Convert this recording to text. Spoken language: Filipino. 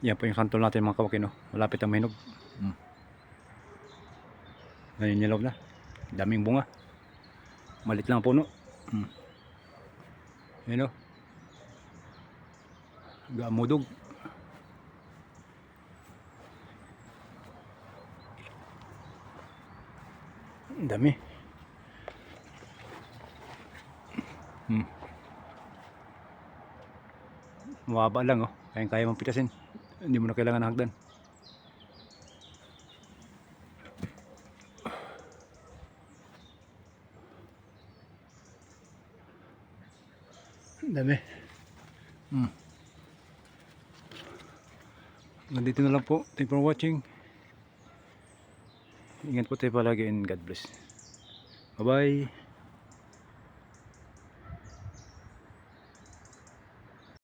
Yan po yung santol natin mga kawakin. No? Malapit ang mahinog. Hmm. Naninilaw na. Daming bunga. Malit lang ang puno. Hmm. Yan o. Gamudog. Dami. Hmm. Mababa lang oh. Kaya kaya mong pitasin. Hindi mo na kailangan ng hagdan. Dami. Hmm. Nandito na lang po. Thank you for watching. Ingat po tayo palagi and God bless. Bye-bye.